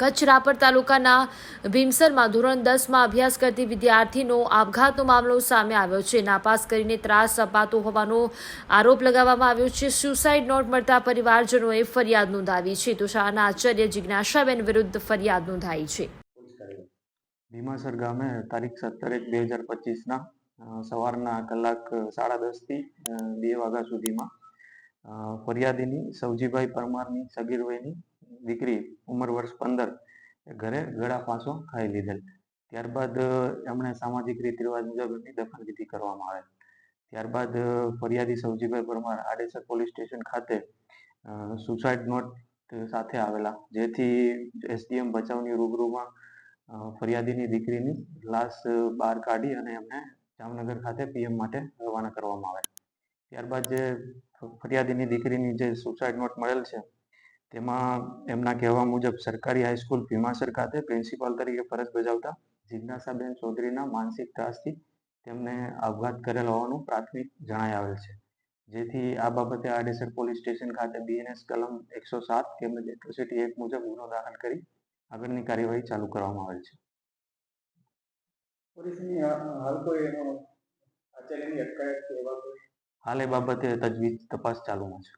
કચ્છ રાપર તાલુકાના ભીમસરમાં ધોરણ દસમાં અભ્યાસ કરતી વિદ્યાર્થીનો આપઘાતનો મામલો સામે આવ્યો છે. નાપાસ કરીને ત્રાસ અપાતો હોવાનો આરોપ લગાવવામાં આવ્યો છે. સુસાઇડ નોટ મળતા પરિવારજનોએ ફરિયાદ નોંધાવી છે. તો શાળાના આચાર્ય જિજ્ઞાસાબેન વિરુદ્ધ ફરિયાદ નોંધાઈ છે. ભીમાસર ગામે તારીખ સત્તર એક બે હજાર પચીસના સવારના કલાક સાડા દસથી બે વાગ્યા સુધીમાં ફરિયાદીની સવજીભાઈ પરમારની સગીર વયની દીકરી ઉંમર વર્ષ પંદર ઘરે ગળા ફાંસો ખાઈ લીધેલ. ત્યારબાદ એમણે સામાજિક રીત રિવાજ મુજબ એમની દફનવિધિ કરવામાં આવેલ. ત્યારબાદ ફરિયાદી સવજીભાઈ પરમાર આડેસર પોલીસ સ્ટેશન ખાતે સુસાઇડ નોટ સાથે આવેલા, જેથી એસડીએમ ભચાઉની રૂબરૂમાં ફરિયાદીની દીકરીની લાશ બહાર કાઢી અને એમને જામનગર ખાતે પીએમ માટે રવાના કરવામાં આવે ત્યારબાદ જે ફરિયાદીની દીકરીની જે સુસાઇડ નોટ મળેલ છે તેમાં એમના કહેવા મુજબ સરકારી હાઈસ્કૂલ ભીમાસર ખાતે પ્રિન્સિપાલ તરીકે ફરજ બજાવતા જિજ્ઞાસાબેન ચૌધરીના માનસિક ત્રાસથી તેમને આપઘાત કરેલ હોવાનું પ્રાથમિક જણાઈ આવેલ છે. જેથી આ બાબતે આડેસર પોલીસ સ્ટેશન ખાતે બીએનએસ કલમ એકસો સાત તેમજ એટ્રોસિટી એક્ટ મુજબ ગુનો દાખલ કરી આગળની કાર્યવાહી ચાલુ કરવામાં આવેલ છે. હાલ એ બાબતે તજવીજ તપાસ ચાલુમાં છે.